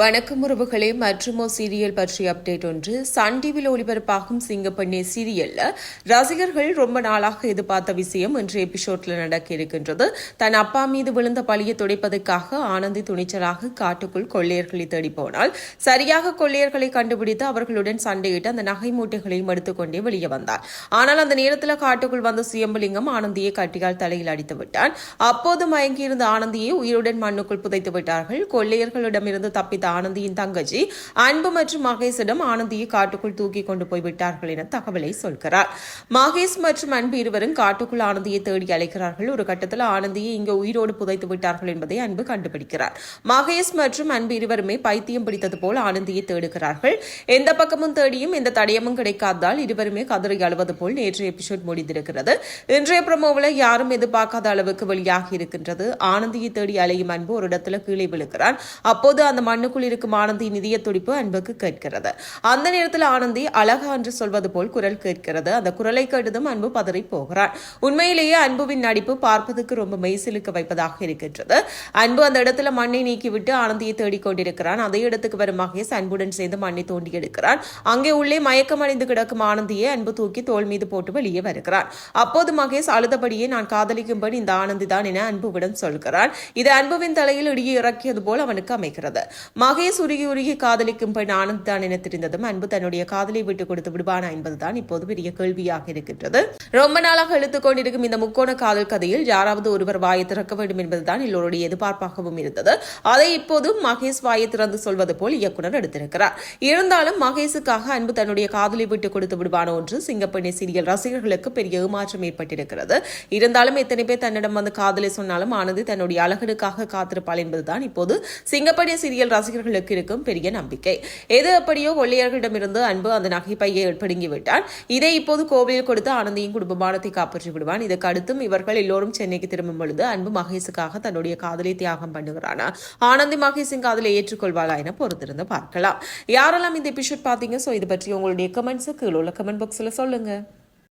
வணக்கம் உறவுகளே. மற்றுமோ சீரியல் பற்றிய அப்டேட் ஒன்று. சன் டிவியில் ஒளிபரப்பாகும் சிங்கப்பண்ணே சீரியல்ல. ரசிகர்கள் ரொம்ப நாளாக எதிர்பார்த்த விஷயம் இன்று எபிசோட்ல நடக்க இருக்கின்றது. தன் அப்பா மீது விழுந்த பழியை துடைப்பதற்காக ஆனந்தி துணிச்சலாக காட்டுக்குள் கொள்ளையர்களை தேடி போனால் சரியாக கொள்ளையர்களை கண்டுபிடித்து அவர்களுடன் சண்டையிட்டு அந்த நகை மூட்டைகளையும் எடுத்துக்கொண்டே வெளியே வந்தார் ஆனால் அந்த நேரத்தில் காட்டுக்குள் வந்த சுயம்பலிங்கம் ஆனந்தியை கட்டியால் தலையில் அடித்து விட்டான். அப்போது மயங்கியிருந்த ஆனந்தியை உயிருடன் மண்ணுக்குள் புதைத்து விட்டார்கள். கொள்ளையர்களிடமிருந்து தப்பி தப்பித்த ஆனந்தியின் தங்கச்சி அன்பு மற்றும் மகேஷிடம் ஆனந்தியை காட்டுக்குள் தூக்கி கொண்டு போய் விட்டார்கள் என தகவலை சொல்கிறார். மகேஷ் மற்றும் அன்பு இருவரும் காட்டுக்குள் ஆனந்தியை தேடி அழைக்கிறார்கள். ஒரு கட்டத்தில் ஆனந்தியை இங்கு உயிரோடு புதைத்து விட்டார்கள் என்பதை அன்பு கண்டுபிடிக்கிறார். மகேஷ் மற்றும் அன்பு இருவருமே பைத்தியம் பிடித்தது போல் ஆனந்தியை தேடுகிறார்கள். எந்த பக்கமும் தேடியும் எந்த தடயமும் கிடைக்காததால் இருவருமே கதறி அழுவது போல் நேற்றைய எபிசோட் முடிந்திருக்கிறது. இன்றைய பிரமோவில் யாரும் எதிர்பார்க்காத அளவுக்கு வெளியாகி இருக்கின்றது. ஆனந்தியை தேடி அலையும் அன்பு ஒரு இடத்துல கீழே விழுக்கிறான் அப்போது அந்த மண்ணு மண்ணுக்குள் இருக்கும் ஆனந்தி நிதிய துடிப்பு அன்புக்கு கேட்கிறது. அந்த நேரத்தில் ஆனந்தி அழகா என்று சொல்வது போல் குரல் கேட்கிறது. அந்த குரலை கேட்டதும் அன்பு பதறி போகிறான் உண்மையிலேயே அன்புவின் நடிப்பு பார்ப்பதற்கு ரொம்ப மெய்சிலுக்க வைப்பதாக இருக்கின்றது. அன்பு அந்த இடத்துல மண்ணை நீக்கிவிட்டு ஆனந்தியை தேடிக்கொண்டிருக்கிறான் அதே இடத்துக்கு வரும் மகேஷ் அன்புடன் சேர்ந்து மண்ணை தோண்டி எடுக்கிறான். அங்கே உள்ளே மயக்கமடைந்து கிடக்கும் ஆனந்தியை அன்பு தூக்கி தோல் மீது போட்டு வெளியே வருகிறான். அப்போது மகேஷ் அழுதபடியே நான் காதலிக்கும்படி இந்த ஆனந்தி தான் என அன்புவிடம் சொல்கிறான். இது அன்புவின் தலையில் இடியை இறக்கியது போல் அவனுக்கு அமைக்கிறது மகேஷ் உருகி உருகி காதலிக்கும் பெண் ஆனந்த் தான் என தெரிந்ததும் அன்பு தன்னுடைய காதலை விட்டு கொடுத்து விடுவானா என்பதுதான் இப்போது பெரிய கேள்வியாக இருக்கின்றது. ரொம்ப நாளாக இழுத்துக் கொண்டிருக்கும் இந்த முக்கோண காதல் கதையில் யாராவது ஒருவர் வாயை திறக்க வேண்டும் என்பதுதான் எல்லோருடைய எதிர்பார்ப்பாகவும் இருந்தது. அதை இப்போது மகேஷ் வாயை திறந்து சொல்வது போல் இயக்குனர் எடுத்திருக்கிறார். இருந்தாலும் மகேஷுக்காக அன்பு தன்னுடைய காதலை விட்டு கொடுத்து விடுவானோ ஒன்று சிங்கப்பெண்ணை சீரியல் ரசிகர்களுக்கு பெரிய ஏமாற்றம் ஏற்பட்டிருக்கிறது. இருந்தாலும் எத்தனை பேர் தன்னிடம் வந்து காதலை சொன்னாலும் ஆனந்தி தன்னுடைய அழகனுக்காக காத்திருப்பாள் என்பதுதான் இப்போது சிங்கப்பெண்ணை சீரியல் ரசிகர்களுக்கு இருக்கும் பெரிய நம்பிக்கை. எது எப்படியோ கொள்ளையர்களிடமிருந்து அன்பு அந்த நகைப்பையை பிடுங்கி விட்டான் இதை இப்போது கோவிலில் கொடுத்து ஆனந்தியின் குடும்பமானத்தை காப்பாற்றி விடுவான் இதற்கு அடுத்தும் இவர்கள் எல்லோரும் சென்னைக்கு திரும்பும் பொழுது அன்பு மகேஷுக்காக தன்னுடைய காதலை தியாகம் பண்ணுகிறானா? ஆனந்தி மகேஷின் காதலை ஏற்றுக்கொள்வாளா என பொறுத்திருந்து பார்க்கலாம். யாரெல்லாம் இந்த எபிசோட் பார்த்தீங்க? ஸோ இது பற்றி உங்களுடைய கமெண்ட்ஸுக்கு உள்ள கமெண்ட் பாக்ஸில் சொல்லுங்க.